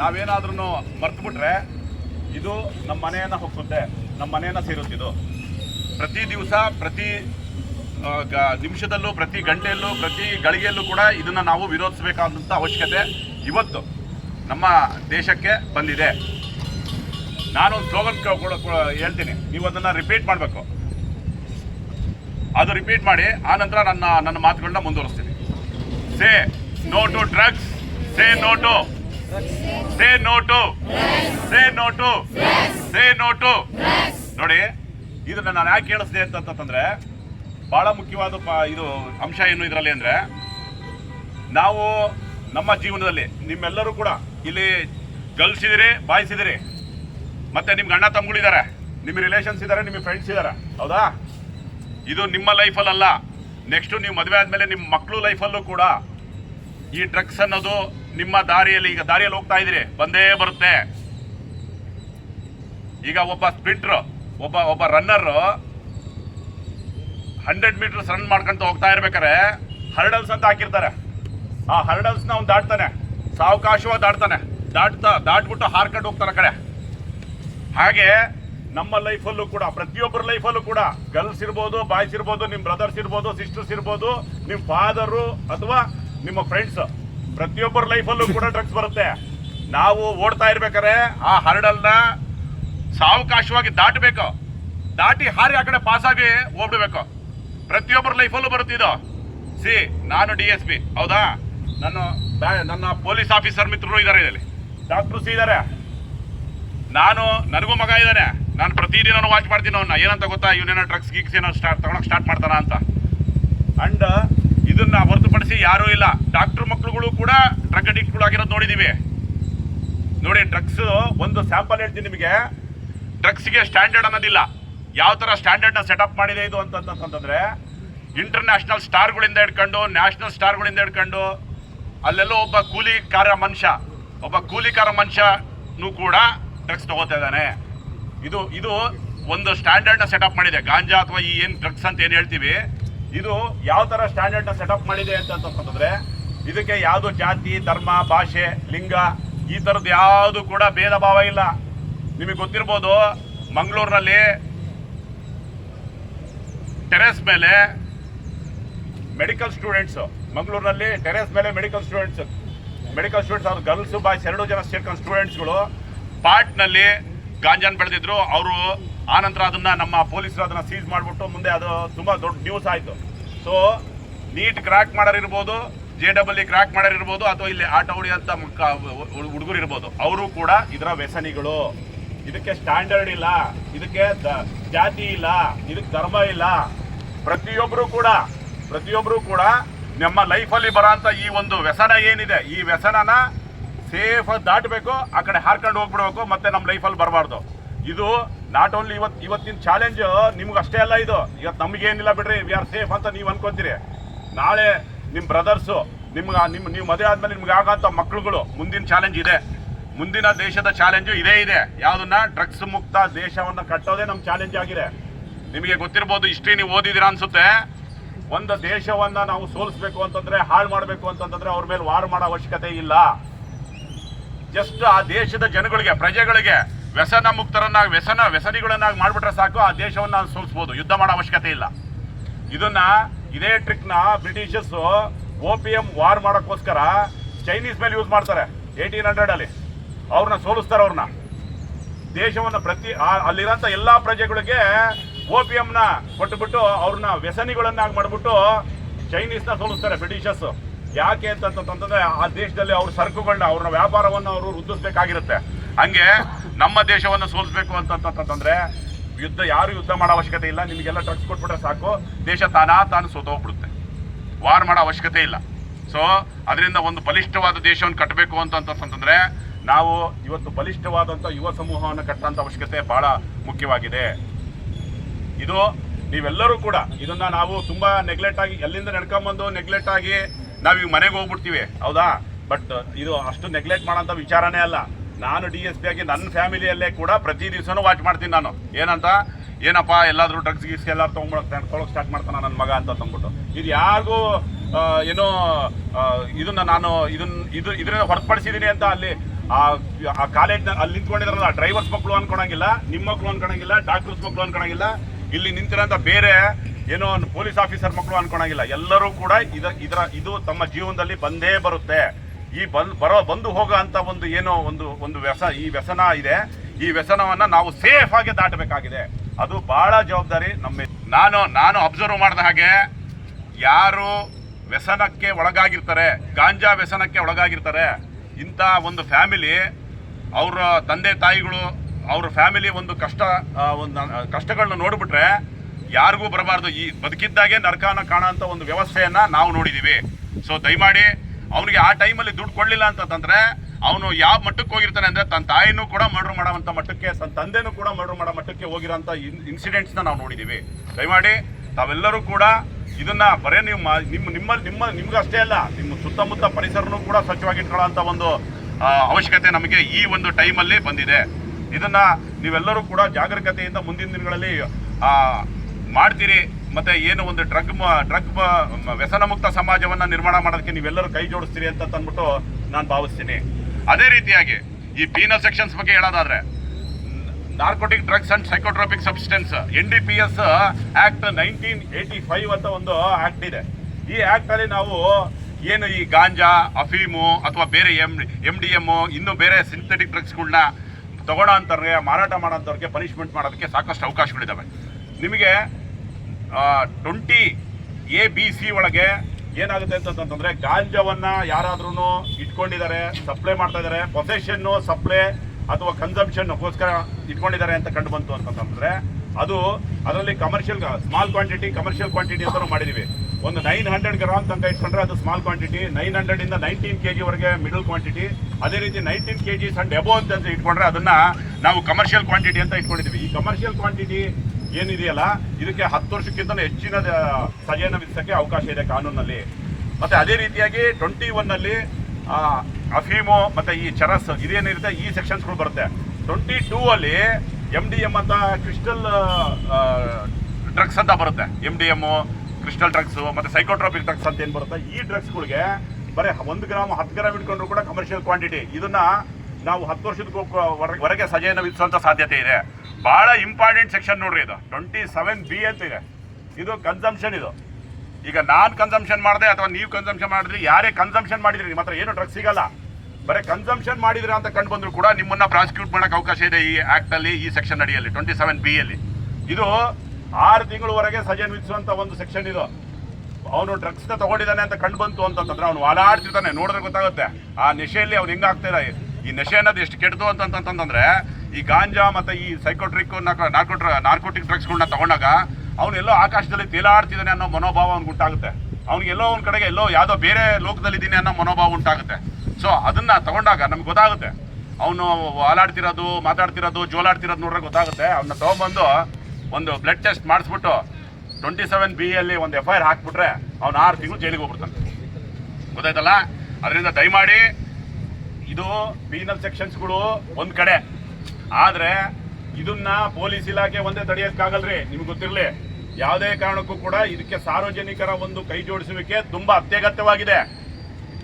ನಾವೇನಾದ್ರೂ ಮರ್ತ್ಬಿಟ್ರೆ ಇದು ನಮ್ಮ ಮನೆಯನ್ನ ಹೊಕ್ಕುತ್ತೆ ನಮ್ಮ ಮನೆಯನ್ನ ಸೇರುತ್ತೆ ಇದು. ಪ್ರತಿ ದಿವಸ, ಪ್ರತಿ ನಿಮಿಷದಲ್ಲೂ, ಪ್ರತಿ ಗಂಟೆಯಲ್ಲೂ, ಪ್ರತಿ ಗಳಿಗೆಯಲ್ಲೂ ಕೂಡ ಇದನ್ನ ನಾವು ವಿರೋಧಿಸಬೇಕಾದಂಥ ಅವಶ್ಯಕತೆ ಇವತ್ತು ನಮ್ಮ ದೇಶಕ್ಕೆ ಬಂದಿದೆ. ನಾನು ಸ್ಲೋಗನ್ ಹೇಳ್ತೀನಿ. ನೀವು ಅದನ್ನ ರಿಪೀಟ್ ಮಾಡಬೇಕು. ಅದು ರಿಪೀಟ್ ಮಾಡಿ, ಆ ನಂತರ ನನ್ನ ನನ್ನ ಮಾತುಗಳನ್ನ ಮುಂದುವರಿಸ್ತೀನಿ. Say no to drugs say no to say no to say no to say no to ನೋಡಿ, ಇದನ್ನ ನಾನು ಯಾಕೆ ಕೇಳಿಸ್ದೆ ಅಂತಂತಂದ್ರೆ ಬಹಳ ಮುಖ್ಯವಾದ ಇದು ಅಂಶ ಏನು ಇದರಲ್ಲಿ ಅಂದ್ರೆ, ನಾವು ನಮ್ಮ ಜೀವನದಲ್ಲಿ ನಿಮ್ಮೆಲ್ಲರೂ ಕೂಡ ಇಲ್ಲಿ ಗಲ್ಸಿದಿರಿ ಇದ್ದೀರಿ ಬಾಯ್ಸ್ ಇದ್ದೀರಿ ಮತ್ತೆ ನಿಮ್ಗೆ ಅಣ್ಣ ತಮ್ಮಗಳಿದ್ದಾರೆ, ನಿಮ್ಮ ರಿಲೇಷನ್ಸ್ ಇದ್ದಾರೆ, ನಿಮ್ಮ ಫ್ರೆಂಡ್ಸ್ ಇದ್ದಾರೆ. ಹೌದಾ? ಇದು ನಿಮ್ಮ ಲೈಫಲ್ಲಲ್ಲ ನೆಕ್ಸ್ಟು ನೀವು ಮದುವೆ ಆದಮೇಲೆ ನಿಮ್ಮ ಮಕ್ಕಳು ಲೈಫಲ್ಲೂ ಕೂಡ ಈ ಡ್ರಗ್ಸ್ ಅನ್ನೋದು ನಿಮ್ಮ ದಾರಿಯಲ್ಲಿ ಈಗ ದಾರಿಯಲ್ಲಿ ಹೋಗ್ತಾ ಇದ್ದೀರಿ. ಬಂದೇ ಬರುತ್ತೆ. ಈಗ ಒಬ್ಬ ಸ್ಪ್ರಿಂಟ್ರು, ಒಬ್ಬ ಒಬ್ಬ ರನ್ನರ್ ಹಂಡ್ರೆಡ್ ಮೀಟರ್ಸ್ ರನ್ ಮಾಡ್ಕೊಂತ ಹೋಗ್ತಾ ಇರ್ಬೇಕಾರೆ ಹರ್ಡಲ್ಸ್ ಅಂತ ಹಾಕಿರ್ತಾರೆ. ಆ ಹರ್ಡಲ್ಸ್ನ ಅವ್ನು ದಾಟ್ತಾನೆ. ಸಾವಕಾಶವಾಗಿ ದಾಟ್ತಾನೆ. ದಾಟ್ತಾ, ದಾಟ್ಬಿಟ್ಟು ಹಾರ್ಕೊಂಡು ಹೋಗ್ತಾನೆ ಕಡೆ. ಹಾಗೆ ನಮ್ಮ ಲೈಫಲ್ಲೂ ಕೂಡ, ಪ್ರತಿಯೊಬ್ಬರ ಲೈಫಲ್ಲೂ ಕೂಡ ಗರ್ಲ್ಸ್ ಇರ್ಬೋದು, ಬಾಯ್ಸ್ ಇರ್ಬೋದು ನಿಮ್ಮ ಬ್ರದರ್ಸ್ ಇರ್ಬೋದು, ಸಿಸ್ಟರ್ಸ್ ಇರ್ಬೋದು ನಿಮ್ಮ ಫಾದರು ಅಥವಾ ನಿಮ್ಮ ಫ್ರೆಂಡ್ಸ್ ಪ್ರತಿಯೊಬ್ಬರ ಲೈಫಲ್ಲೂ ಕೂಡ ಡ್ರಗ್ಸ್ ಬರುತ್ತೆ. ನಾವು ಓಡ್ತಾ ಇರ್ಬೇಕಾದ್ರೆ ಆ ಹರಡಲ್ನ ಸಾವಕಾಶವಾಗಿ ದಾಟಬೇಕು. ದಾಟಿ ಹಾರಿ ಆ ಕಡೆ ಆಗಿ ಹೋಗ್ಬಿಡ್ಬೇಕು. ಪ್ರತಿಯೊಬ್ಬರ ಲೈಫಲ್ಲೂ ಬರುತ್ತೆ ಇದು. ಸಿ, ನಾನು ಡಿ ಎಸ್ ಪಿ. ಹೌದಾ? ನನ್ನ ನನ್ನ ಪೊಲೀಸ್ ಆಫೀಸರ್ ಮಿತ್ರರು ಇದ್ದಾರೆ ಇಲ್ಲಿ ಡಾಕ್ಟರ್ಸ್ ಇದ್ದಾರೆ ನಾನು, ನನಗೂ ಮಗ ಇದ್ದಾನೆ ನಾನು ಪ್ರತಿದಿನ ವಾಚ್ ಮಾಡ್ತೀನಿ ಅವನ್ನ ಏನಂತ ಗೊತ್ತಾ? ಇವನೇನೋ ಡ್ರಗ್ಸ್ ಗಿಗ್ಸ್ ಏನೋ ಸ್ಟಾರ್ಟ್ ತಗೊಳಕ್ ಸ್ಟಾರ್ಟ್ ಮಾಡ್ತಾನ ಅಂತ. ಅಂಡ್ ಇದನ್ನ ಹೊರತುಪಡಿಸಿ ಯಾರೂ ಇಲ್ಲ. ಡಾಕ್ಟರ್ ಮಕ್ಕಳುಗಳು ಕೂಡ ಡ್ರಗ್ ಅಡಿಕ್ಟ್ಗಳು ಆಗಿರೋದು ನೋಡಿದೀವಿ. ನೋಡಿ ಡ್ರಗ್ಸ್ ಒಂದು ಸ್ಯಾಂಪಲ್ ಹೇಳ್ತೀನಿ ನಿಮಗೆ. ಡ್ರಗ್ಸ್ಗೆ ಸ್ಟ್ಯಾಂಡರ್ಡ್ ಅನ್ನೋದಿಲ್ಲ. ಯಾವ ಥರ ಸ್ಟ್ಯಾಂಡರ್ಡ್ನ ಸೆಟಪ್ ಮಾಡಿದೆ ಇದು ಅಂತಂತಂದ್ರೆ ಇಂಟರ್ನ್ಯಾಷನಲ್ ಸ್ಟಾರ್ಗಳಿಂದ ಹಿಡ್ಕೊಂಡು ನ್ಯಾಷನಲ್ ಸ್ಟಾರ್ಗಳಿಂದ ಹಿಡ್ಕೊಂಡು, ಅಲ್ಲೆಲ್ಲೋ ಒಬ್ಬ ಕೂಲಿಕಾರ ಮನುಷ್ಯ, ಒಬ್ಬ ಕೂಲಿಕಾರ ಮನುಷ್ಯನೂ ಕೂಡ ಡ್ರಗ್ಸ್ ತಗೋತಾ ಇದ್ದಾನೆ. ಇದು ಇದು ಒಂದು ಸ್ಟ್ಯಾಂಡರ್ಡ್ನ ಸೆಟಪ್ ಮಾಡಿದೆ. ಗಾಂಜಾ ಅಥವಾ ಈ ಏನು ಡ್ರಗ್ಸ್ ಅಂತ ಏನು ಹೇಳ್ತೀವಿ ಇದು ಯಾವ ಥರ ಸ್ಟ್ಯಾಂಡರ್ಡ್ನ ಸೆಟಪ್ ಮಾಡಿದೆ ಅಂತಂತಂದ್ರೆ ಇದಕ್ಕೆ ಯಾವುದು ಜಾತಿ, ಧರ್ಮ, ಭಾಷೆ, ಲಿಂಗ, ಈ ಥರದ್ದು ಯಾವುದು ಕೂಡ ಭೇದ ಭಾವ ಇಲ್ಲ. ನಿಮಗೆ ಗೊತ್ತಿರ್ಬೋದು, ಮಂಗಳೂರಿನಲ್ಲಿ ಟೆರೆಸ್ ಮೇಲೆ ಮೆಡಿಕಲ್ ಸ್ಟೂಡೆಂಟ್ಸ್ ಮಂಗಳೂರಿನಲ್ಲಿ ಟೆರೆಸ್ ಮೇಲೆ ಮೆಡಿಕಲ್ ಸ್ಟೂಡೆಂಟ್ಸ್ ಮೆಡಿಕಲ್ ಸ್ಟೂಡೆಂಟ್ಸ್ ಅವ್ರು ಗರ್ಲ್ಸ್ ಬಾಯ್ಸ್ ಎರಡು ಜನ ಸೇರ್ಕೊಂಡು ಸ್ಟೂಡೆಂಟ್ಸ್ಗಳು ಪಾಟ್ನಲ್ಲಿ ಗಾಂಜಾನ್ ಬೆಳೆದಿದ್ರು, ಅವರು ಆನಂತರ ಅದನ್ನ ನಮ್ಮ ಪೊಲೀಸರು ಅದನ್ನ ಸೀಸ್ ಮಾಡಿಬಿಟ್ಟು ಮುಂದೆ ಅದು ತುಂಬಾ ದೊಡ್ಡ ನ್ಯೂಸ್ ಆಯಿತು. ಸೊ ನೀಟ್ ಕ್ರ್ಯಾಕ್ ಮಾಡೋರಿರ್ಬೋದು ಜೆ ಕ್ರಾಕ್ ಕ್ರ್ಯಾಕ್ ಮಾಡೋರಿರ್ಬೋದು ಅಥವಾ ಇಲ್ಲಿ ಆಟ ಅಂತ ಹುಡುಗರು ಇರ್ಬೋದು. ಅವರು ಕೂಡ ಇದರ ವ್ಯಸನಿಗಳು. ಇದಕ್ಕೆ ಸ್ಟ್ಯಾಂಡರ್ಡ್ ಇಲ್ಲ. ಇದಕ್ಕೆ ಜಾತಿ ಇಲ್ಲ. ಇದಕ್ಕೆ ಧರ್ಮ ಇಲ್ಲ. ಪ್ರತಿಯೊಬ್ಬರು ಕೂಡ ಪ್ರತಿಯೊಬ್ಬರು ಕೂಡ ನಮ್ಮ ಲೈಫಲ್ಲಿ ಬರೋಂಥ ಈ ಒಂದು ವ್ಯಸನ ಏನಿದೆ, ಈ ವ್ಯಸನನ ಸೇಫ್ ದಾಟಬೇಕು, ಆ ಕಡೆ ಹಾರ್ಕೊಂಡು ಹೋಗ್ಬಿಡ್ಬೇಕು, ಮತ್ತೆ ನಮ್ಮ ಲೈಫಲ್ಲಿ ಬರಬಾರ್ದು. ಇದು ನಾಟ್ ಓನ್ಲಿ ಇವತ್ತು ಇವತ್ತಿನ ಚಾಲೆಂಜ್ ನಿಮ್ಗೆ ಅಷ್ಟೇ ಅಲ್ಲ ಇದು. ಇವತ್ತು ನಮಗೇನಿಲ್ಲ ಬಿಡ್ರಿ ವಿ ಆರ್ ಸೇಫ್ ಅಂತ ನೀವು ಅನ್ಕೊಂತೀರಿ. ನಾಳೆ ನಿಮ್ಮ ಬ್ರದರ್ಸು ನಿಮ್ಗೆ ನಿಮ್ಮ ನೀವು ಮದುವೆ ಆದಮೇಲೆ ನಿಮ್ಗೆ ಆಗಂತ ಮಕ್ಳುಗಳು, ಮುಂದಿನ ಚಾಲೆಂಜ್ ಇದೆ. ಮುಂದಿನ ದೇಶದ ಚಾಲೆಂಜು ಇದೇ ಇದೆ. ಯಾವುದನ್ನ? ಡ್ರಗ್ಸ್ ಮುಕ್ತ ದೇಶವನ್ನ ಕಟ್ಟೋದೇ ನಮ್ಮ ಚಾಲೆಂಜ್ ಆಗಿದೆ. ನಿಮಗೆ ಗೊತ್ತಿರ್ಬೋದು, ಇಷ್ಟೇ ನೀವು ಓದಿದಿರ ಅನ್ಸುತ್ತೆ. ಒಂದು ದೇಶವನ್ನ ನಾವು ಸೋಲಿಸ್ಬೇಕು ಅಂತಂದ್ರೆ, ಹಾಳು ಮಾಡಬೇಕು ಅಂತಂದ್ರೆ ಅವ್ರ ಮೇಲೆ ವಾರ್ ಮಾಡೋ ಅವಶ್ಯಕತೆ ಇಲ್ಲ. ಜಸ್ಟ್ ಆ ದೇಶದ ಜನಗಳಿಗೆ, ಪ್ರಜೆಗಳಿಗೆ ವ್ಯಸನ ಮುಕ್ತರನ್ನಾಗಿ, ವ್ಯಸನ, ವ್ಯಸನಿಗಳನ್ನಾಗಿ ಮಾಡ್ಬಿಟ್ರೆ ಸಾಕು, ಆ ದೇಶವನ್ನ ಸೋಲಿಸ್ಬೋದು. ಯುದ್ಧ ಮಾಡೋ ಅವಶ್ಯಕತೆ ಇಲ್ಲ. ಇದನ್ನ ಇದೇ ಟ್ರಿಕ್ನ Britishers opium war ಮಾಡೋಕ್ಕೋಸ್ಕರ ಚೈನೀಸ್ ಮೇಲೆ ಯೂಸ್ ಮಾಡ್ತಾರೆ, ಏಯ್ಟೀನ್ ಹಂಡ್ರೆಡ್ ಅಲ್ಲಿ. ಅವ್ರನ್ನ ಸೋಲಿಸ್ತಾರೆ ಅವ್ರನ್ನ. ದೇಶವನ್ನ ಪ್ರತಿ ಅಲ್ಲಿರೋಂಥ ಎಲ್ಲಾ ಪ್ರಜೆಗಳಿಗೆ ಓ ಪಿ ಎಂನ ಕೊಟ್ಟುಬಿಟ್ಟು ಅವ್ರನ್ನ ವ್ಯಸನಿಗಳನ್ನಾಗಿ ಮಾಡ್ಬಿಟ್ಟು ಚೈನೀಸ್ನ ಸೋಲಿಸ್ತಾರೆ ಬ್ರಿಟಿಷಸ್ಸು ಯಾಕೆ ಅಂತಂತಂದ್ರೆ ಆ ದೇಶದಲ್ಲಿ ಅವ್ರ ಸರಕುಗಳನ್ನ ಅವ್ರನ್ನ ವ್ಯಾಪಾರವನ್ನು ಅವರು ವೃದ್ಧಿಸ್ಬೇಕಾಗಿರುತ್ತೆ. ಹಂಗೆ ನಮ್ಮ ದೇಶವನ್ನು ಸೋಲಿಸ್ಬೇಕು ಅಂತಂತಂದ್ರೆ ಯುದ್ಧ ಯಾರು ಯುದ್ಧ ಮಾಡೋ ಅವಶ್ಯಕತೆ ಇಲ್ಲ, ನಿಮಗೆಲ್ಲ ಡ್ರಗ್ಸ್ ಕೊಟ್ಬಿಟ್ರೆ ಸಾಕು. ದೇಶ ತಾನಾ ತಾನು ಸೋತೋಗ್ಬಿಡುತ್ತೆ. ವಾರ್ ಮಾಡೋ ಅವಶ್ಯಕತೆ ಇಲ್ಲ. ಸೊ ಅದರಿಂದ ಒಂದು ಬಲಿಷ್ಠವಾದ ದೇಶವನ್ನು ಕಟ್ಟಬೇಕು ಅಂತಂತಂತಂದ್ರೆ ನಾವು ಇವತ್ತು ಬಲಿಷ್ಠವಾದಂಥ ಯುವ ಸಮೂಹವನ್ನು ಕಟ್ಟಂತ ಅವಶ್ಯಕತೆ ಬಹಳ ಮುಖ್ಯವಾಗಿದೆ. ಇದು ನೀವೆಲ್ಲರೂ ಕೂಡ ಇದನ್ನ ನಾವು ತುಂಬಾ ನೆಗ್ಲೆಕ್ಟ್ ಆಗಿ ಎಲ್ಲಿಂದ ನಡ್ಕೊಂಬಂದು ನೆಗ್ಲೆಕ್ಟ್ ಆಗಿ ನಾವೀಗ ಮನೆಗೆ ಹೋಗ್ಬಿಡ್ತೀವಿ. ಹೌದಾ? ಬಟ್ ಇದು ಅಷ್ಟು ನೆಗ್ಲೆಕ್ಟ್ ಮಾಡೋಂಥ ವಿಚಾರನೇ ಅಲ್ಲ. ನಾನು ಡಿ ಎಸ್ ಪಿ ಆಗಿ ನನ್ನ ಫ್ಯಾಮಿಲಿಯಲ್ಲೇ ಕೂಡ ಪ್ರತಿ ದಿವಸನೂ ವಾಚ್ ಮಾಡ್ತೀನಿ ನಾನು. ಏನಂತ? ಏನಪ್ಪ, ಎಲ್ಲಾದರೂ ಡ್ರಗ್ಸ್ ಗೀಸ್ ಎಲ್ಲ ತೊಗೊಂಡ್ಬಿಡೋಕೆ ತೊಗೊಳಕ್ಕೆ ಸ್ಟಾರ್ಟ್ ಮಾಡ್ತಾನೆ ನನ್ನ ಮಗ ಅಂತ ತಂದ್ಬಿಟ್ಟು. ಇದು ಯಾರಿಗೂ ಏನೋ ಇದನ್ನು ಇದನ್ನ ನಾನು ಇದನ್ನ ಇದು ಇದರಿಂದ ಹೊರತುಪಡಿಸಿದ್ದೀನಿ ಅಂತ ಅಲ್ಲಿ, ಆ ಕಾಲೇಜ್ನ ಅಲ್ಲಿ ನಿಂತ್ಕೊಂಡಿದ್ರಲ್ಲ ಡ್ರೈವರ್ಸ್ ಮಕ್ಕಳು ಅನ್ಕೊಳಂಗಿಲ್ಲ ನಿಮ್ಮ ಮಕ್ಕಳು ಅನ್ಕೊಳಂಗಿಲ್ಲ ಡಾಕ್ಟರ್ಸ್ ಮಕ್ಕಳು ಅನ್ಕೊಳಂಗಿಲ್ಲ, ಇಲ್ಲಿ ನಿಂತಿರೋಂಥ ಬೇರೆ, ಏನೋ ಪೊಲೀಸ್ ಆಫೀಸರ್ ಮಕ್ಕಳು ಅನ್ಕೊಳಂಗಿಲ್ಲ. ಎಲ್ಲರೂ ಕೂಡ ಇದ, ಇದರ, ಇದು ತಮ್ಮ ಜೀವನದಲ್ಲಿ ಬಂದೇ ಬರುತ್ತೆ. ಈ ಬಂದು ಬರೋ ಬಂದು ಹೋಗೋ ಅಂತ ಒಂದು ಏನೋ ಒಂದು ಒಂದು ವ್ಯಸ ಈ ವ್ಯಸನ ಇದೆ. ಈ ವ್ಯಸನವನ್ನ ನಾವು ಸೇಫ್ ಆಗಿ ದಾಟಬೇಕಾಗಿದೆ. ಅದು ಬಹಳ ಜವಾಬ್ದಾರಿ ನಮ್ಮ ನಾನು ನಾನು ಅಬ್ಸರ್ವ್ ಮಾಡಿದ ಹಾಗೆ ಯಾರು ವ್ಯಸನಕ್ಕೆ ಒಳಗಾಗಿರ್ತಾರೆ, ಗಾಂಜಾ ವ್ಯಸನಕ್ಕೆ ಒಳಗಾಗಿರ್ತಾರೆ, ಇಂಥ ಒಂದು ಫ್ಯಾಮಿಲಿ ಅವರ ತಂದೆ ತಾಯಿಗಳು, ಅವ್ರ ಫ್ಯಾಮಿಲಿ ಒಂದು ಕಷ್ಟ ಒಂದು ಕಷ್ಟಗಳನ್ನ ನೋಡ್ಬಿಟ್ರೆ ಯಾರಿಗೂ ಬರಬಾರ್ದು. ಈ ಬದುಕಿದ್ದಾಗೆ ನರಕಾನ ಕಾಣೋಂಥ ಒಂದು ವ್ಯವಸ್ಥೆಯನ್ನ ನಾವು ನೋಡಿದೀವಿ. ಸೊ ದಯಮಾಡಿ ಅವನಿಗೆ ಆ ಟೈಮಲ್ಲಿ ದುಡ್ಡು ಕೊಡಲಿಲ್ಲ ಅಂತಂದ್ರೆ ಅವನು ಯಾವ ಮಟ್ಟಕ್ಕೆ ಹೋಗಿರ್ತಾನೆ ಅಂದ್ರೆ ತನ್ನ ತಾಯಿನೂ ಕೂಡ ಮರ್ಡರ್ ಮಾಡೋವಂಥ ಮಟ್ಟಕ್ಕೆ, ತನ್ನ ತಂದೆನೂ ಕೂಡ ಮರ್ಡರ್ ಮಾಡೋ ಮಟ್ಟಕ್ಕೆ ಹೋಗಿರೋಂಥ ಇನ್ಸಿಡೆಂಟ್ಸ್ನ ನಾವು ನೋಡಿದ್ದೀವಿ ದಯಮಾಡಿ ತಾವೆಲ್ಲರೂ ಕೂಡ ಇದನ್ನ ಬರೇ ನೀವು ನಿಮ್ಮ ನಿಮ್ಮ ನಿಮ್ಮ ನಿಮ್ಗಷ್ಟೇ ಅಲ್ಲ, ನಿಮ್ಮ ಸುತ್ತಮುತ್ತ ಪರಿಸರನೂ ಕೂಡ ಸ್ವಚ್ಛವಾಗಿಟ್ಕೊಳ್ಳೋ ಒಂದು ಅವಶ್ಯಕತೆ ನಮಗೆ ಈ ಒಂದು ಟೈಮಲ್ಲಿ ಬಂದಿದೆ. ಇದನ್ನ ನೀವೆಲ್ಲರೂ ಕೂಡ ಜಾಗರೂಕತೆಯಿಂದ ಮುಂದಿನ ದಿನಗಳಲ್ಲಿ ಮಾಡ್ತೀರಿ. ಮತ್ತೆ ಏನು ಒಂದು ಡ್ರಗ್ ಡ್ರಗ್ ವ್ಯಸನ ಮುಕ್ತ ಸಮಾಜವನ್ನ ನಿರ್ಮಾಣ ಮಾಡೋದಕ್ಕೆ ನೀವೆಲ್ಲರೂ ಕೈ ಜೋಡಿಸ್ತೀರಿ ಅಂತ ಅಂದ್ಬಿಟ್ಟು ನಾನು ಭಾವಿಸ್ತೀನಿ. ಅದೇ ರೀತಿಯಾಗಿ ಈ ಪೀನಲ್ ಸೆಕ್ಷನ್ಸ್ ಬಗ್ಗೆ ಹೇಳೋದಾದ್ರೆ narcotic drugs and psychotropic substance N D P S act nineteen eighty five ಅಂತ ಒಂದು ಆಕ್ಟ್ ಇದೆ. ಈ ಆಕ್ಟ್ ಅಲ್ಲಿ ನಾವು ಏನು ಈ ಗಾಂಜಾ, ಅಫೀಮು ಅಥವಾ ಬೇರೆ ಎಂ ಎಂ ಡಿ ಎಮ್ಮು ಇನ್ನೂ ಬೇರೆ ಸಿಂಥೆಟಿಕ್ ಡ್ರಗ್ಸ್ಗಳನ್ನ ತಗೊಳ್ಳೋ ಅಂಥವ್ರಿಗೆ ಮಾರಾಟ ಮಾಡೋಂಥವ್ರಿಗೆ ಪನಿಷ್ಮೆಂಟ್ ಮಾಡೋದಕ್ಕೆ ಸಾಕಷ್ಟು ಅವಕಾಶಗಳಿದ್ದಾವೆ ನಿಮಗೆ ಟ್ವೆಂಟಿ ಎ ಬಿ ಸಿ ಒಳಗೆ ಏನಾಗುತ್ತೆ ಅಂತಂತಂದ್ರೆ ಗಾಂಜಾವನ್ನ ಯಾರಾದ್ರೂ ಇಟ್ಕೊಂಡಿದ್ದಾರೆ ಸಪ್ಲೈ ಮಾಡ್ತಾ ಇದ್ದಾರೆ ಪೊಸೆಷನ್ನು ಸಪ್ಲೈ ಅಥವಾ ಕನ್ಸಂಪ್ಷನ್ಗೋಸ್ಕರ ಇಟ್ಕೊಂಡಿದ್ದಾರೆ ಅಂತ ಕಂಡು ಬಂತು ಅಂತಂತಂದರೆ ಅದು ಅದರಲ್ಲಿ commercial small quantity commercial quantity ಅಂತಲೂ ಮಾಡಿದ್ದೀವಿ ಒಂದು ನೈನ್ ಹಂಡ್ರೆಡ್ ಗ್ರಾಮ್ ತನಕ ಇಟ್ಕೊಂಡ್ರೆ ಅದು ಸ್ಮಾಲ್ ಕ್ವಾಂಟಿಟಿ ನೈನ್ ಹಂಡ್ರೆಡ್ ಇಂದ ನೈನ್ಟೀನ್ ಕೆ ವರೆಗೆ ಮಿಡಲ್ ಕ್ವಾಂಟಿಟಿ ಅದೇ ರೀತಿ nineteen K G and above ಅಂತ ಇಟ್ಕೊಂಡ್ರೆ ಅದನ್ನ ನಾವು ಕಮರ್ಷಿಯಲ್ ಕ್ವಾಂಟಿಟಿ ಅಂತ ಇಟ್ಕೊಂಡಿದೀವಿ. ಈ ಕಮರ್ಷಿಯಲ್ ಕ್ವಾಂಟಿಟಿ ಏನಿದೆಯಲ್ಲ ಇದಕ್ಕೆ ಹತ್ತು ವರ್ಷಕ್ಕಿಂತ ಹೆಚ್ಚಿನ ಸಜೆಯನ್ನು ವಿಧಿಸಕ್ಕೆ ಅವಕಾಶ ಇದೆ ಕಾನೂನಲ್ಲಿ ಮತ್ತೆ ಅದೇ ರೀತಿಯಾಗಿ ಟ್ವೆಂಟಿ ಒನ್ ಅಲ್ಲಿ ಆ, ಅಫೀಮು ಮತ್ತೆ ಈ ಚರಸ್ ಇದೇನಿರುತ್ತೆ ಈ ಸೆಕ್ಷನ್ಸ್ಗಳು ಬರುತ್ತೆ. ಟ್ವೆಂಟಿ ಟೂ ಅಲ್ಲಿ ಎಂ ಡಿ ಎಂ ಅಂತ ಕ್ರಿಸ್ಟಲ್ ಡ್ರಗ್ಸ್ ಅಂತ ಬರುತ್ತೆ. M D M crystal drugs ಮತ್ತೆ ಸೈಕೋಟ್ರಾಪಿಕ್ ಡ್ರಗ್ಸ್ ಅಂತ ಏನು ಬರುತ್ತೆ ಈ ಡ್ರಗ್ಸ್ಗಳಿಗೆ ಬರೀ ಒಂದು ಗ್ರಾಮ್ ಹತ್ತು ಗ್ರಾಮ್ ಇಟ್ಕೊಂಡ್ರು ಕೂಡ ಕಮರ್ಷಿಯಲ್ ಕ್ವಾಂಟಿಟಿ ಇದನ್ನ ನಾವು ಹತ್ತು ವರ್ಷದ ವರೆಗೆ ಸಜೆಯನ್ನು ವಿಧಿಸುವಂಥ ಸಾಧ್ಯತೆ ಇದೆ. ಬಹಳ ಇಂಪಾರ್ಟೆಂಟ್ ಸೆಕ್ಷನ್ ನೋಡ್ರಿ ಇದು. ಟ್ವೆಂಟಿ ಸೆವೆನ್ ಬಿ ಅಂತ ಇದೆ. ಇದು ಕನ್ಸಂಪ್ಷನ್ ಇದು. ಈಗ ನಾನ್ ಕನ್ಸಂಪ್ಷನ್ ಮಾಡಿದೆ ಅಥವಾ ನೀವು ಕನ್ಸಂಪ್ಷನ್ ಮಾಡಿದ್ರಿ, ಯಾರೇ ಕನ್ಸಂಪ್ಷನ್ ಮಾಡಿದ್ರಿ, ನಿಮ್ಮ ಹತ್ರ ಏನು ಡ್ರಗ್ಸ್ ಸಿಗಲ್ಲ. ಬರೀ ಕನ್ಸಂಪ್ಷನ್ ಮಾಡಿದ್ರೆ ಅಂತ ಕಂಡು ಬಂದ್ರು ಕೂಡ ನಿಮ್ಮನ್ನ ಪ್ರಾಸಿಕ್ಯೂಟ್ ಮಾಡೋಕೆ ಅವಕಾಶ ಇದೆ ಈ ಆಕ್ಟ್ ಅಲ್ಲಿ, ಈ ಸೆಕ್ಷನ್ ಅಡಿಯಲ್ಲಿ ಟ್ವೆಂಟಿ ಸೆವೆನ್ ಬಿ ಅಲ್ಲಿ. ಇದು ಆರು ತಿಂಗಳವರೆಗೆ ಸಜೆನ್ ವಿಧಿಸುವಂಥ ಒಂದು ಸೆಕ್ಷನ್ ಇದು. ಅವನು ಡ್ರಗ್ಸ್ನ ತಗೊಂಡಿದ್ದಾನೆ ಅಂತ ಕಂಡು ಬಂತು ಅಂತಂದ್ರೆ ಅವನು ವಾಲಾಡ್ತಿರ್ತಾನೆ. ನೋಡಿದ್ರೆ ಗೊತ್ತಾಗುತ್ತೆ. ಆ ನೆಶೆಯಲ್ಲಿ ಅವ್ನು ಹೆಂಗಾಗ್ತಿಲ್ಲ ಈ ನೆಶೆ ಅನ್ನೋದು ಎಷ್ಟು ಕೆಟ್ಟದು ಅಂತಂತಂದ್ರೆ ಈ ಗಾಂಜಾ ಮತ್ತೆ ಈ ಸೈಕೋಟ್ರಿಕ್ ನಾರ್ಕೋಟ್ರ ನಾರ್ಕೋಟಿಕ್ ಡ್ರಗ್ಸ್ಗಳನ್ನ ತಗೊಂಡಾಗ ಅವನೆಲ್ಲೋ ಆಕಾಶದಲ್ಲಿ ತೇಲಾಡ್ತಿದ್ದಾನೆ ಅನ್ನೋ ಮನೋಭಾವ ಅವ್ನಿಗೆ ಉಂಟಾಗುತ್ತೆ. ಎಲ್ಲೋ ಒಂದ್ ಕಡೆಗೆ ಎಲ್ಲೋ ಯಾವುದೋ ಬೇರೆ ಲೋಕದಲ್ಲಿ ಇದ್ದೀನಿ ಅನ್ನೋ ಮನೋಭಾವ ಉಂಟಾಗುತ್ತೆ. ಸೊ ಅದನ್ನ ತಗೊಂಡಾಗ ನಮ್ಗೆ ಗೊತ್ತಾಗುತ್ತೆ. ಅವನು ಹಾಲಾಡ್ತಿರೋದು ಮಾತಾಡ್ತಿರೋದು, ಜೋಲಾಡ್ತಿರೋದು ನೋಡ್ರೆ ಗೊತ್ತಾಗುತ್ತೆ. ಅವನ್ನ ತಗೊಂಬಂದು ಒಂದು ಬ್ಲಡ್ ಟೆಸ್ಟ್ ಮಾಡಿಸ್ಬಿಟ್ಟು ಟ್ವೆಂಟಿ ಸೆವೆನ್ ಬಿ ಅಲ್ಲಿ ಒಂದು ಎಫ್ ಐ ಆರ್ ಹಾಕ್ಬಿಟ್ರೆ ಅವ್ನು ಆರು ತಿಂಗಳು ಜೈಲಿಗೆ ಹೋಗ್ಬಿಡ್ತಾನೆ. ಗೊತ್ತಾಯ್ತಲ್ಲ? ಅದರಿಂದ ದಯಮಾಡಿ ಇದು ಪೀನಲ್ ಸೆಕ್ಷನ್ಸ್ಗಳು ಒಂದು ಕಡೆ. ಆದ್ರೆ ಇದನ್ನ ಪೊಲೀಸ್ ಇಲಾಖೆ ಒಂದೇ ತಡೆಯೋಕ್ಕಾಗಲ್ರಿ, ನಿಮ್ಗೆ ಗೊತ್ತಿರಲಿ. ಯಾವುದೇ ಕಾರಣಕ್ಕೂ ಕೂಡ ಇದಕ್ಕೆ ಸಾರ್ವಜನಿಕರ ಒಂದು ಕೈ ಜೋಡಿಸುವಿಕೆ ತುಂಬಾ ಅತ್ಯಗತ್ಯವಾಗಿದೆ.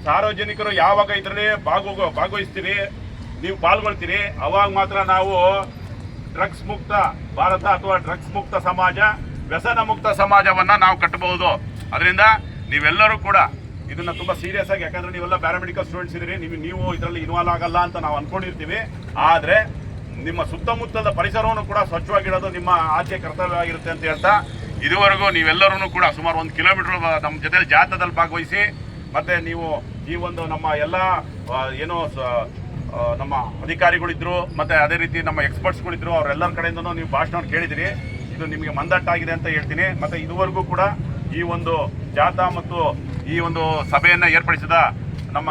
ಸಾರ್ವಜನಿಕರು ಯಾವಾಗ ಇದರಲ್ಲಿ ಭಾಗವ ಭಾಗವಹಿಸ್ತೀರಿ, ನೀವು ಪಾಲ್ಗೊಳ್ತೀರಿ, ಅವಾಗ ಮಾತ್ರ ನಾವು ಡ್ರಗ್ಸ್ ಮುಕ್ತ ಭಾರತ ಅಥವಾ ಡ್ರಗ್ಸ್ ಮುಕ್ತ ಸಮಾಜ, ವ್ಯಸನ ಮುಕ್ತ ಸಮಾಜವನ್ನ ನಾವು ಕಟ್ಟಬಹುದು. ಅದರಿಂದ ನೀವೆಲ್ಲರೂ ಕೂಡ ಇದನ್ನ ತುಂಬಾ ಸೀರಿಯಸ್ ಆಗಿ, ಯಾಕಂದ್ರೆ ನೀವೆಲ್ಲ ಪ್ಯಾರಾಮೆಡಿಕಲ್ ಸ್ಟೂಡೆಂಟ್ಸ್ ಇದ್ದೀರಿ ನೀವು ನೀವು ಇದರಲ್ಲಿ ಇನ್ವಾಲ್ವ್ ಆಗಲ್ಲ ಅಂತ ನಾವು ಅನ್ಕೊಂಡಿರ್ತೀವಿ. ಆದ್ರೆ ನಿಮ್ಮ ಸುತ್ತಮುತ್ತಲ ಪರಿಸರವನ್ನು ಕೂಡ ಸ್ವಚ್ಛವಾಗಿಡೋದು ನಿಮ್ಮ ಆದ್ಯ ಕರ್ತವ್ಯ ಆಗಿರುತ್ತೆ ಅಂತ ಹೇಳ್ತಾ, ಇದುವರೆಗೂ ನೀವೆಲ್ಲರೂ ಕೂಡ ಸುಮಾರು ಒಂದು ಕಿಲೋಮೀಟರ್ ನಮ್ಮ ಜೊತೆ ಜಾಥಾದಲ್ಲಿ ಭಾಗವಹಿಸಿ, ಮತ್ತೆ ನೀವು ಈ ಒಂದು ನಮ್ಮ ಎಲ್ಲ ಏನೋ ನಮ್ಮ ಅಧಿಕಾರಿಗಳಿದ್ರು, ಮತ್ತೆ ಅದೇ ರೀತಿ ನಮ್ಮ ಎಕ್ಸ್ಪರ್ಟ್ಸ್ಗಳಿದ್ರು ಅವರೆಲ್ಲರ ಕಡೆಯಿಂದನೂ ನೀವು ಭಾಷಣ ಕೇಳಿದಿರಿ. ಇದು ನಿಮಗೆ ಮಂದಟ್ಟಾಗಿದೆ ಅಂತ ಹೇಳ್ತೀನಿ. ಮತ್ತೆ ಇದುವರೆಗೂ ಕೂಡ ಈ ಒಂದು ಜಾಥಾ ಮತ್ತು ಈ ಒಂದು ಸಭೆಯನ್ನು ಏರ್ಪಡಿಸಿದ ನಮ್ಮ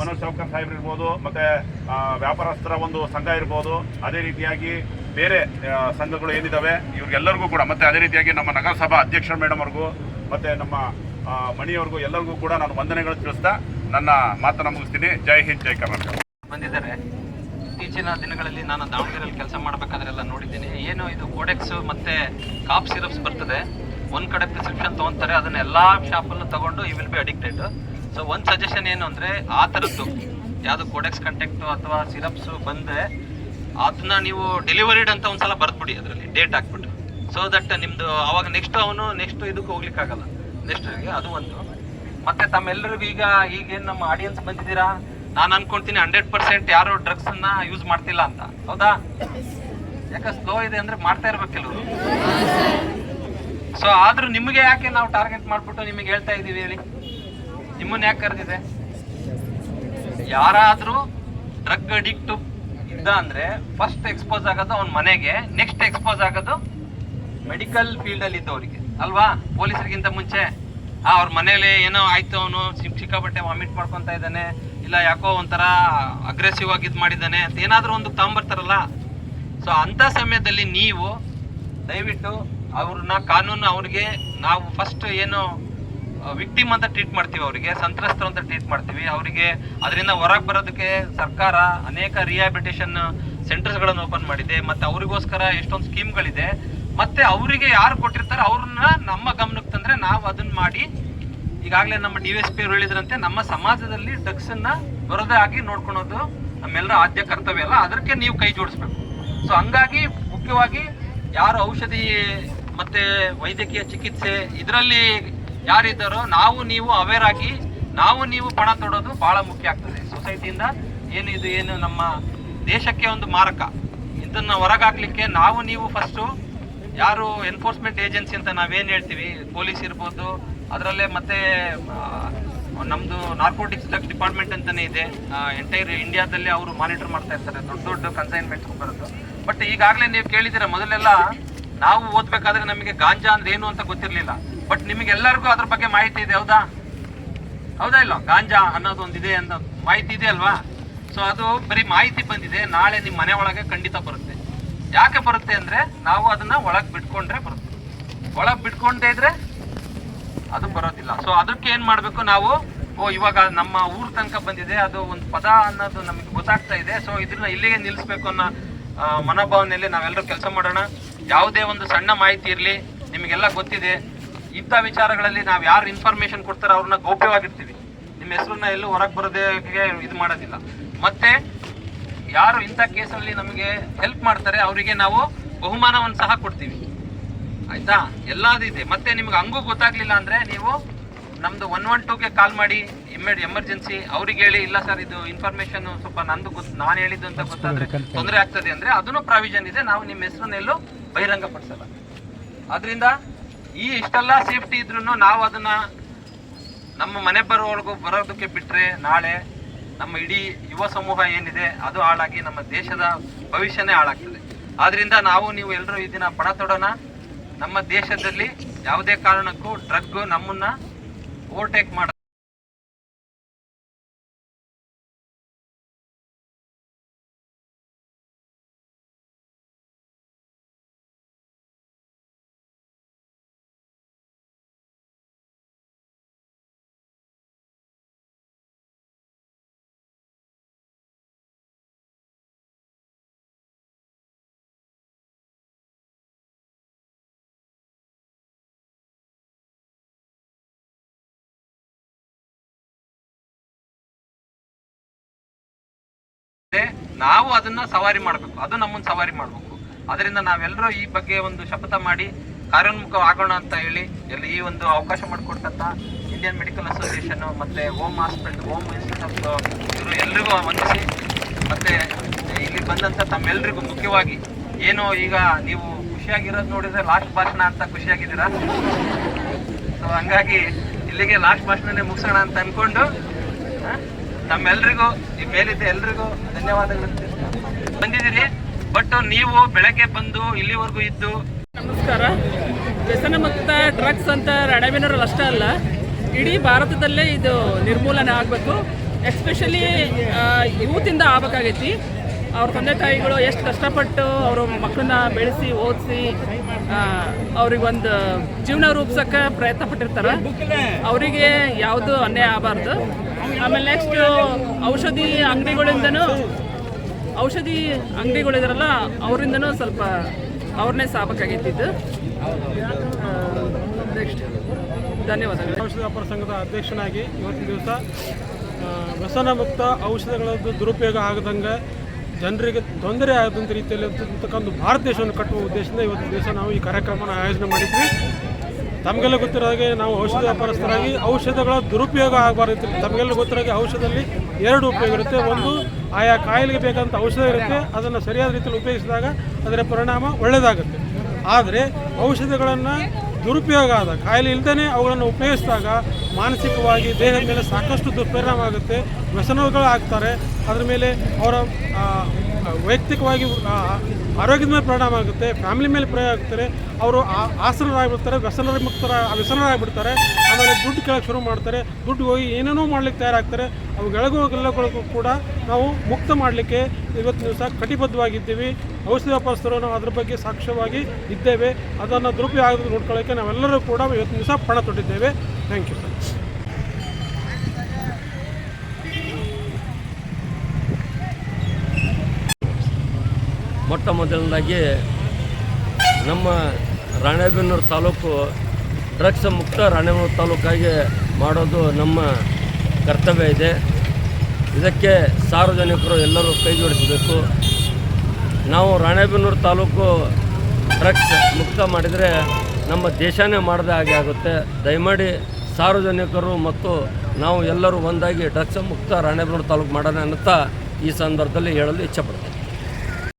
ಮನೋಜ್ ಸಾಹೇಬ್ ಇರ್ಬೋದು, ಮತ್ತೆ ವ್ಯಾಪಾರಸ್ಥರ ಒಂದು ಸಂಘ ಇರ್ಬೋದು, ಅದೇ ರೀತಿಯಾಗಿ ಬೇರೆ ಸಂಘಗಳು ಏನಿದ್ದಾವೆ ಇವ್ರಿಗೆಲ್ಲರಿಗೂ ಕೂಡ, ಮತ್ತೆ ಅದೇ ರೀತಿಯಾಗಿ ನಮ್ಮ ನಗರಸಭಾ ಅಧ್ಯಕ್ಷ ಮೇಡಮ್ ಅವ್ರಿಗೂ, ಮತ್ತೆ ನಮ್ಮ ಮಣಿಯವ್ರಿಗೂ ಎಲ್ಲರಿಗೂ ಕೂಡ ನಾನು ವಂದನೆಗಳು ತಿಳಿಸ್ತಾ, ನನ್ನ ಮಾತನ್ನು ಮುಗಿಸ್ತೀನಿ. ಜೈ ಹಿಂದ್, ಜೈ ಕರ್ನಾಟಕ. ಬಂದಿದ್ದಾರೆ. ಇತ್ತೀಚಿನ ದಿನಗಳಲ್ಲಿ ನಾನು ದಾವಣಗೆರೆಯಲ್ಲಿ ಕೆಲಸ ಮಾಡಬೇಕಾದ್ರೆಲ್ಲ ನೋಡಿದ್ದೀನಿ. ಏನು ಇದು ಕೋಡೆಕ್ಸ್ ಮತ್ತೆ ಕಾಪ್ ಸಿರಪ್ಸ್ ಬರ್ತದೆ. ಒಂದು ಕಡೆ ಪ್ರಿಸ್ಕ್ರಿಪ್ಷನ್ ತಗೊಂತಾರೆ, ಅದನ್ನ ಎಲ್ಲಾ ಶಾಪಲ್ಲೂ ತಗೊಂಡು you will be addicted so ಒಂದ್ ಸಜೆಷನ್ ಏನು ಅಂದ್ರೆ, ಆ ಥರದ್ದು ಯಾವುದು ಕೋಡೆಕ್ಸ್ ಕಂಟೆಕ್ಟು ಅಥವಾ ಸಿರಪ್ಸು ಬಂದರೆ ಅದನ್ನ ನೀವು ಡೆಲಿವರಿಡ್ ಅಂತ ಒಂದ್ಸಲ ಬರ್ದ್ಬಿಡಿ ಅದರಲ್ಲಿ ಡೇಟ್ ಹಾಕ್ಬಿಟ್ಟು. ಸೊ ದಟ್ ನಿಮ್ದು, ಅವಾಗ ನೆಕ್ಸ್ಟ್ ಅವನು ನೆಕ್ಸ್ಟ್ ಇದಕ್ಕೆ ಹೋಗ್ಲಿಕ್ಕಾಗಲ್ಲ. ನೆಕ್ಸ್ಟ್ ಅದು ಒಂದು. ಮತ್ತೆ ತಮ್ಮೆಲ್ಲರಿಗೂ ಈಗ, ಈಗೇನು ನಮ್ಮ ಆಡಿಯನ್ಸ್ ಬಂದಿದ್ದೀರಾ? ನಾನು ಅನ್ಕೊಂತೀನಿ ಹಂಡ್ರೆಡ್ ಪರ್ಸೆಂಟ್ ಯಾರು ಡ್ರಗ್ಸ್ ಅನ್ನ ಯೂಸ್ ಮಾಡ್ತಿಲ್ಲ ಅಂತ. ಹೌದಾ? ಯಾಕೆ ಸ್ಲೋ ಇದೆ ಅಂದ್ರೆ ಮಾಡ್ತಾ ಇರ್ಬೇಕು ಕೆಲವರು. ಸೊ ಆದ್ರೂ ನಿಮಗೆ ಯಾಕೆ ನಾವು ಟಾರ್ಗೆಟ್ ಮಾಡ್ಬಿಟ್ಟು ನಿಮಗೆ ಹೇಳ್ತಾ ಇದೀವಿ ಹೇಳಿ? ನಿಮ್ಮನ್ನ ಯಾಕೆ ಕರೆದಿದೆ? ಯಾರಾದ್ರೂ ಡ್ರಗ್ ಅಡಿಕ್ಟ್ ಇದ್ದ ಅಂದ್ರೆ ಫಸ್ಟ್ ಎಕ್ಸ್ಪೋಸ್ ಆಗೋದು ಅವ್ನ ಮನೆಗೆ ನೆಕ್ಸ್ಟ್ ಎಕ್ಸ್ಪೋಸ್ ಆಗೋದು ಮೆಡಿಕಲ್ ಫೀಲ್ಡ್ ಅಲ್ಲಿ ಇದ್ದವರಿಗೆ. ಅಲ್ವಾ? ಪೊಲೀಸರಿಗಿಂತ ಮುಂಚೆ. ಆ, ಅವ್ರ ಮನೇಲಿ ಏನೋ ಆಯ್ತು ಅವನು ಸಿಕ್ಕಾಪಟ್ಟೆ ವಾಮಿಟ್ ಮಾಡ್ಕೊಂತ ಇದ್ದಾನೆ, ಇಲ್ಲ ಯಾಕೋ ಒಂಥರ ಅಗ್ರೆಸಿವ್ ಆಗಿ ಇದು ಮಾಡಿದ್ದಾನೆ ಅಂತ ಏನಾದರೂ ಒಂದು ತಗೊಂಬರ್ತಾರಲ್ಲ ಸೊ ಅಂತ ಸಮಯದಲ್ಲಿ ನೀವು ದಯವಿಟ್ಟು ಅವ್ರನ್ನ ಕಾನೂನು ಅವ್ರಿಗೆ ನಾವು ಫಸ್ಟ್ ಏನು ವಿಕ್ಟಿಮ್ ಅಂತ ಟ್ರೀಟ್ ಮಾಡ್ತೀವಿ ಅವರಿಗೆ, ಸಂತ್ರಸ್ತರು ಅಂತ ಟ್ರೀಟ್ ಮಾಡ್ತೀವಿ. ಅವರಿಗೆ ಅದರಿಂದ ಹೊರಗೆ ಬರೋದಕ್ಕೆ ಸರ್ಕಾರ ಅನೇಕ ರಿಹ್ಯಾಬಿಟೇಷನ್ ಸೆಂಟರ್ಸ್ಗಳನ್ನು ಓಪನ್ ಮಾಡಿದೆ. ಮತ್ತೆ ಅವರಿಗೋಸ್ಕರ ಎಷ್ಟೊಂದು ಸ್ಕೀಮ್ಗಳಿದೆ ಮತ್ತೆ ಅವರಿಗೆ ಯಾರು ಕೊಟ್ಟಿರ್ತಾರೆ ಅವ್ರನ್ನ ನಮ್ಮ ಗಮನಕ್ಕೆ ತಂದ್ರೆ ನಾವು ಅದನ್ನ ಮಾಡಿ ಈಗಾಗಲೇ ನಮ್ಮ ಡಿ ಎಸ್ ಪಿ ಅವರು ಹೇಳಿದ್ರಂತೆ, ನಮ್ಮ ಸಮಾಜದಲ್ಲಿ ಡ್ರಗ್ಸ್ ಅನ್ನ ಬರೋದೇ ಆಗಿ ನೋಡ್ಕೊಳೋದು ನಮ್ಮೆಲ್ಲರ ಆದ್ಯ ಕರ್ತವ್ಯ ಅಲ್ಲ. ಅದಕ್ಕೆ ನೀವು ಕೈ ಜೋಡಿಸ್ಬೇಕು. ಸೊ ಹಂಗಾಗಿ ಮುಖ್ಯವಾಗಿ ಯಾರು ಔಷಧಿ ಮತ್ತೆ ವೈದ್ಯಕೀಯ ಚಿಕಿತ್ಸೆ ಇದರಲ್ಲಿ ಯಾರಿದ್ದಾರೋ ನಾವು ನೀವು ಅವೇರ್ ಆಗಿ ನಾವು ನೀವು ಪಣ ತೊಡೋದು ಬಹಳ ಮುಖ್ಯ ಆಗ್ತದೆ. ಸೊಸೈಟಿಯಿಂದ ಏನು ಇದು ಏನು ನಮ್ಮ ದೇಶಕ್ಕೆ ಒಂದು ಮಾರಕ. ಇದನ್ನ ಹೊರಗಾಕ್ಲಿಕ್ಕೆ ನಾವು ನೀವು ಫಸ್ಟು ಯಾರು ಎನ್ಫೋರ್ಸ್ಮೆಂಟ್ ಏಜೆನ್ಸಿ ಅಂತ ನಾವೇನು ಹೇಳ್ತೀವಿ? ಪೊಲೀಸ್ ಇರ್ಬೋದು, ಅದರಲ್ಲೇ ಮತ್ತೆ ನಮ್ಮದು ನಾರ್ಕೋಟಿಕ್ಸ್ ಡ್ರಗ್ಸ್ ಡಿಪಾರ್ಟ್ಮೆಂಟ್ ಅಂತಾನೆ ಇದೆ. ಎಂಟೈರ್ ಇಂಡಿಯಾದಲ್ಲಿ ಅವರು ಮಾನಿಟರ್ ಮಾಡ್ತಾ ಇರ್ತಾರೆ. ದೊಡ್ಡ ದೊಡ್ಡ ಕನ್ಸೈನ್ಮೆಂಟ್ ಬರೋದು. ಬಟ್ ಈಗಾಗಲೇ ನೀವು ಕೇಳಿದಿರ ಮೊದಲೆಲ್ಲ ನಾವು ಓದ್ಬೇಕಾದ್ರೆ ನಮಗೆ ಗಾಂಜಾ ಅಂದ್ರೆ ಏನು ಅಂತ ಗೊತ್ತಿರಲಿಲ್ಲ. ಬಟ್ ನಿಮಗೆಲ್ಲರಿಗೂ ಅದ್ರ ಬಗ್ಗೆ ಮಾಹಿತಿ ಇದೆ, ಹೌದಾ? ಹೌದಾ ಇಲ್ಲ? ಗಾಂಜಾ ಅನ್ನೋದು ಒಂದಿದೆ ಅಂತ ಮಾಹಿತಿ ಇದೆ ಅಲ್ವಾ? ಸೊ ಅದು ಬರೀ ಮಾಹಿತಿ ಬಂದಿದೆ, ನಾಳೆ ನಿಮ್ಮ ಮನೆ ಒಳಗೆ ಖಂಡಿತ ಬರುತ್ತೆ. ಯಾಕೆ ಬರುತ್ತೆ ಅಂದ್ರೆ ನಾವು ಅದನ್ನ ಒಳಗೆ ಬಿಟ್ಕೊಂಡ್ರೆ ಬರುತ್ತೆ. ಒಳಗೆ ಬಿಟ್ಕೊಂಡೇ ಇದ್ರೆ ಅದು ಬರೋದಿಲ್ಲ. ಸೊ ಅದಕ್ಕೆ ಏನು ಮಾಡಬೇಕು ನಾವು? ಓ, ಇವಾಗ ನಮ್ಮ ಊರ್ ತನಕ ಬಂದಿದೆ, ಅದು ಒಂದು ಪದ ಅನ್ನೋದು ನಮಗೆ ಗೊತ್ತಾಗ್ತಾ ಇದೆ. ಸೊ ಇದನ್ನ ಇಲ್ಲಿಗೆ ನಿಲ್ಲಿಸ್ಬೇಕು ಅನ್ನೋ ಮನೋಭಾವನೆಯಲ್ಲಿ ನಾವೆಲ್ಲರೂ ಕೆಲಸ ಮಾಡೋಣ. ಯಾವುದೇ ಒಂದು ಸಣ್ಣ ಮಾಹಿತಿ ಇರಲಿ, ನಿಮಗೆಲ್ಲ ಗೊತ್ತಿದೆ. ಇಂಥ ವಿಚಾರಗಳಲ್ಲಿ ನಾವು ಯಾರು ಇನ್ಫಾರ್ಮೇಶನ್ ಕೊಡ್ತಾರೋ ಅವ್ರನ್ನ ಗೌಪ್ಯವಾಗಿರ್ತೀವಿ. ನಿಮ್ಮ ಹೆಸರನ್ನ ಎಲ್ಲೂ ಹೊರಗೆ ಬರೋದಕ್ಕೆ ಇದು ಮಾಡೋದಿಲ್ಲ. ಮತ್ತೆ ಯಾರು ಇಂಥ ಕೇಸಲ್ಲಿ ನಮಗೆ ಹೆಲ್ಪ್ ಮಾಡ್ತಾರೆ ಅವರಿಗೆ ನಾವು ಬಹುಮಾನವನ್ನು ಸಹ ಕೊಡ್ತೀವಿ. ಆಯ್ತಾ? ಎಲ್ಲದಿದೆ ಮತ್ತೆ ನಿಮ್ಗೆ ಹಂಗೂ ಗೊತ್ತಾಗ್ಲಿಲ್ಲ ಅಂದ್ರೆ ನೀವು ನಮ್ದು ಒನ್ ಒನ್ ಟೂಗೆ ಕಾಲ್ ಮಾಡಿ ಇಮ್ಮಿಡ್ ಎಮರ್ಜೆನ್ಸಿ ಅವ್ರಿಗೆ ಹೇಳಿ ಇಲ್ಲ ಸರ್ ಇದು ಇನ್ಫಾರ್ಮೇಶನ್ ಸ್ವಲ್ಪ ನಂದು ಗೊತ್ತು ನಾನು ಹೇಳಿದ್ದು ಅಂತ ಗೊತ್ತಾದ್ರೆ ತೊಂದರೆ ಆಗ್ತದೆ ಅಂದ್ರೆ ಅದನ್ನು ಪ್ರಾವಿಷನ್ ಇದೆ. ನಾವು ನಿಮ್ಮ ಹೆಸರನ್ನೆಲ್ಲೂ ಬಹಿರಂಗ ಪಡಿಸಲ್ಲ ಅದರಿಂದ ಈ ಇಷ್ಟೆಲ್ಲ ಸೇಫ್ಟಿ ಇದ್ರೂ ನಾವು ಅದನ್ನ ನಮ್ಮ ಮನೆ ಬರೋವರೆಗೂ ಬರೋದಕ್ಕೆ ಬಿಟ್ಟರೆ ನಾಳೆ ನಮ್ಮ ಇಡೀ ಯುವ ಸಮೂಹ ಏನಿದೆ, ಅದು ಹಾಳಾಗಿ ನಮ್ಮ ದೇಶದ ಭವಿಷ್ಯನೇ ಹಾಳಾಗ್ತದೆ. ಆದ್ರಿಂದ ನಾವು ನೀವು ಎಲ್ಲರೂ ಈ ದಿನ ಪಣ ತೊಡೋಣ. ನಮ್ಮ ದೇಶದಲ್ಲಿ ಯಾವುದೇ ಕಾರಣಕ್ಕೂ ಡ್ರಗ್ ನಮ್ಮನ್ನ ಓವರ್ಟೇಕ್ ಮಾಡ ನಾವು ಅದನ್ನ ಸವಾರಿ ಮಾಡಬೇಕು. ಅದು ನಮ್ಮನ್ನ ಸವಾರಿ ಮಾಡಬೇಕು. ಅದರಿಂದ ನಾವೆಲ್ಲರೂ ಈ ಬಗ್ಗೆ ಒಂದು ಶಪಥ ಮಾಡಿ ಕಾರ್ಯೋನ್ಮುಖ ಆಗೋಣ ಅಂತ ಹೇಳಿ ಎಲ್ಲಿ ಈ ಒಂದು ಅವಕಾಶ ಮಾಡಿಕೊಟ್ಟಂತ ಇಂಡಿಯನ್ ಮೆಡಿಕಲ್ ಅಸೋಸಿಯೇಷನ್ ಮತ್ತೆ ಹೋಮ್ ಹಾಸ್ಪಿಟಲ್ ಹೋಮ್ ಇನ್ಸ್ಟಿಟ್ಯೂಟ್ ಇವರು ಎಲ್ರಿಗೂ ವಂದಿಸಿ ಮತ್ತೆ ಇಲ್ಲಿ ಬಂದಂತ ತಮ್ಮೆಲ್ರಿಗೂ ಮುಖ್ಯವಾಗಿ ಏನು ಈಗ ನೀವು ಖುಷಿಯಾಗಿರೋದು ನೋಡಿದ್ರೆ ಲಾಸ್ಟ್ ಭಾಷಣ ಅಂತ ಖುಷಿಯಾಗಿದ್ದೀರಾ? ಸೊ ಹಂಗಾಗಿ ಇಲ್ಲಿಗೆ ಲಾಸ್ಟ್ ಭಾಷಣನೇ ಮುಗಿಸೋಣ ಅಂತ ಅನ್ಕೊಂಡು ಆ, ತಮ್ಮೆಲ್ರಿಗೂ ಈ ಮೇಲಿದ್ದ ಎಲ್ರಿಗೂ ಧನ್ಯವಾದಗಳು. ಬಂದಿದ್ದೀರಿ ಬಟ್ ನೀವು ಬೆಳಗ್ಗೆ ಬಂದು ಇಲ್ಲಿವರೆಗೂ ಇದ್ದು ನಮಸ್ಕಾರ. ವ್ಯಸನ ಮುಕ್ತ ಡ್ರಗ್ಸ್ ಅಂತ ರಣಬೀನೂರಲ್ಲಿ ಅಷ್ಟೇ ಅಲ್ಲ ಇಡೀ ಭಾರತದಲ್ಲೇ ಇದು ನಿರ್ಮೂಲನೆ ಆಗಬೇಕು. ಎಸ್ಪೆಷಲಿ ಯೂತಿಂದ ಆಗಬೇಕಾಗೈತಿ. ಅವ್ರ ತಂದೆ ತಾಯಿಗಳು ಎಷ್ಟು ಕಷ್ಟಪಟ್ಟು ಅವರು ಮಕ್ಕಳನ್ನ ಬೆಳೆಸಿ ಓದಿಸಿ ಅವ್ರಿಗೊಂದು ಜೀವನ ರೂಪಿಸೋಕೆ ಪ್ರಯತ್ನ ಪಟ್ಟಿರ್ತಾರೆ ಅವರಿಗೆ ಯಾವುದು ಅನ್ಯಾಯ ಆಗಬಾರ್ದು. ಆಮೇಲೆ ನೆಕ್ಸ್ಟ್ ಔಷಧಿ ಅಂಗಡಿಗಳಿಂದನೂ ಔಷಧಿ ಅಂಗಡಿಗಳಿದಾರಲ್ಲ, ಅವರಿಂದನೂ ಸ್ವಲ್ಪ ಅವ್ರನ್ನೇ ಸಾಗಬೇಕಾಗಿದ್ದು ನೆಕ್ಸ್ಟ್ ಧನ್ಯವಾದಗಳು. ಔಷಧ ವ್ಯಾಪಾರ ಸಂಘದ ಅಧ್ಯಕ್ಷನಾಗಿ ಇವತ್ತಿನ ದಿವಸ ವ್ಯಸನ ಮುಕ್ತ ಔಷಧಗಳದ್ದು ದುರುಪಯೋಗ ಆಗದಂಗೆ ಜನರಿಗೆ ತೊಂದರೆ ಆಗದಂಥ ರೀತಿಯಲ್ಲಿ ಭಾರತ ದೇಶವನ್ನು ಕಟ್ಟುವ ಉದ್ದೇಶದಿಂದ ಇವತ್ತು ದಿವಸ ನಾವು ಈ ಕಾರ್ಯಕ್ರಮನ ಆಯೋಜನೆ ಮಾಡಿದ್ವಿ. ತಮಗೆಲ್ಲ ಗೊತ್ತಿರೋ ಹಾಗೆ ನಾವು ಔಷಧ ವ್ಯಾಪಾರಸ್ಥರಾಗಿ ಔಷಧಗಳ ದುರುಪಯೋಗ ಆಗಬಾರ್ದು ತಮಗೆಲ್ಲ ಗೊತ್ತಿರೋ ಹಾಗೆ ಔಷಧದಲ್ಲಿ ಎರಡು ಉಪಯೋಗ ಇರುತ್ತೆ. ಒಂದು ಆಯಾ ಕಾಯಿಲೆಗೆ ಬೇಕಾದಂಥ ಔಷಧ ಇರುತ್ತೆ. ಅದನ್ನು ಸರಿಯಾದ ರೀತಿಯಲ್ಲಿ ಉಪಯೋಗಿಸಿದಾಗ ಅದರ ಪರಿಣಾಮ ಒಳ್ಳೆಯದಾಗುತ್ತೆ. ಆದರೆ ಔಷಧಗಳನ್ನು ದುರುಪಯೋಗ ಆದ ಕಾಯಿಲೆ ಇಲ್ಲದೇ ಅವುಗಳನ್ನು ಉಪಯೋಗಿಸಿದಾಗ ಮಾನಸಿಕವಾಗಿ ದೇಹದ ಮೇಲೆ ಸಾಕಷ್ಟು ದುಷ್ಪರಿಣಾಮ ಆಗುತ್ತೆ. ವ್ಯಸನಗಳು ಆಗ್ತಾರೆ. ಅದರ ಮೇಲೆ ಅವರ ವೈಯಕ್ತಿಕವಾಗಿ ಆರೋಗ್ಯದ ಮೇಲೆ ಪರಿಣಾಮ ಆಗುತ್ತೆ, ಫ್ಯಾಮಿಲಿ ಮೇಲೆ ಪ್ರಯೋಗ ಆಗ್ತಾರೆ, ಅವರು ಆಸನರಾಗ್ಬಿಡ್ತಾರೆ ವ್ಯಸನರ ಮುಕ್ತರ, ವ್ಯಸನರಾಗ್ಬಿಡ್ತಾರೆ, ಆಮೇಲೆ ದುಡ್ಡು ಕೇಳಕ್ಕೆ ಶುರು ಮಾಡ್ತಾರೆ, ದುಡ್ಡು ಹೋಗಿ ಏನೇನೋ ಮಾಡ್ಲಿಕ್ಕೆ ತಯಾರಾಗ್ತಾರೆ ಅವುಗಳಿಗೂ ಕೂಡ ನಾವು ಮುಕ್ತ ಮಾಡಲಿಕ್ಕೆ ಇವತ್ತು ದಿವಸ ಕಟಿಬದ್ಧವಾಗಿದ್ದೀವಿ. ಔಷಧಿ ವ್ಯಾಪಾರಸ್ಥರು ನಾವು ಅದ್ರ ಬಗ್ಗೆ ಸಾಕ್ಷ್ಯವಾಗಿ ಇದ್ದೇವೆ. ಅದನ್ನು ದುರುಪಯೋಗ ನೋಡ್ಕೊಳ್ಳೋಕ್ಕೆ ನಾವೆಲ್ಲರೂ ಕೂಡ ಇವತ್ತು ದಿವಸ ಪಣ ತೊಟ್ಟಿದ್ದೇವೆ. Thank you sir. ಮೊಟ್ಟ ಮೊದಲನೇದಾಗಿ ನಮ್ಮ ರಾಣೆಬೆನ್ನೂರು ತಾಲೂಕು ಡ್ರಗ್ಸ್ ಮುಕ್ತ ರಾಣೆಬೆನ್ನೂರು ತಾಲೂಕಾಗಿ ಮಾಡೋದು ನಮ್ಮ ಕರ್ತವ್ಯ ಇದೆ. ಇದಕ್ಕೆ ಸಾರ್ವಜನಿಕರು ಎಲ್ಲರೂ ಕೈ ಜೋಡಿಸಬೇಕು. ನಾವು ರಾಣೆಬೆನ್ನೂರು ತಾಲೂಕು ಡ್ರಗ್ಸ್ ಮುಕ್ತ ಮಾಡಿದರೆ ನಮ್ಮ ದೇಶನೇ ಮಾಡಿದ ಹಾಗೆ ಆಗುತ್ತೆ. ದಯಮಾಡಿ ಸಾರ್ವಜನಿಕರು ಮತ್ತು ನಾವು ಎಲ್ಲರೂ ಒಂದಾಗಿ ಡ್ರಗ್ಸ್ ಮುಕ್ತ ರಾಣೆಬೆನ್ನೂರು ತಾಲೂಕು ಮಾಡೋಣ ಅಂತ ಈ ಸಂದರ್ಭದಲ್ಲಿ ಹೇಳಲು ಇಚ್ಛೆಪಡ್ತೀನಿ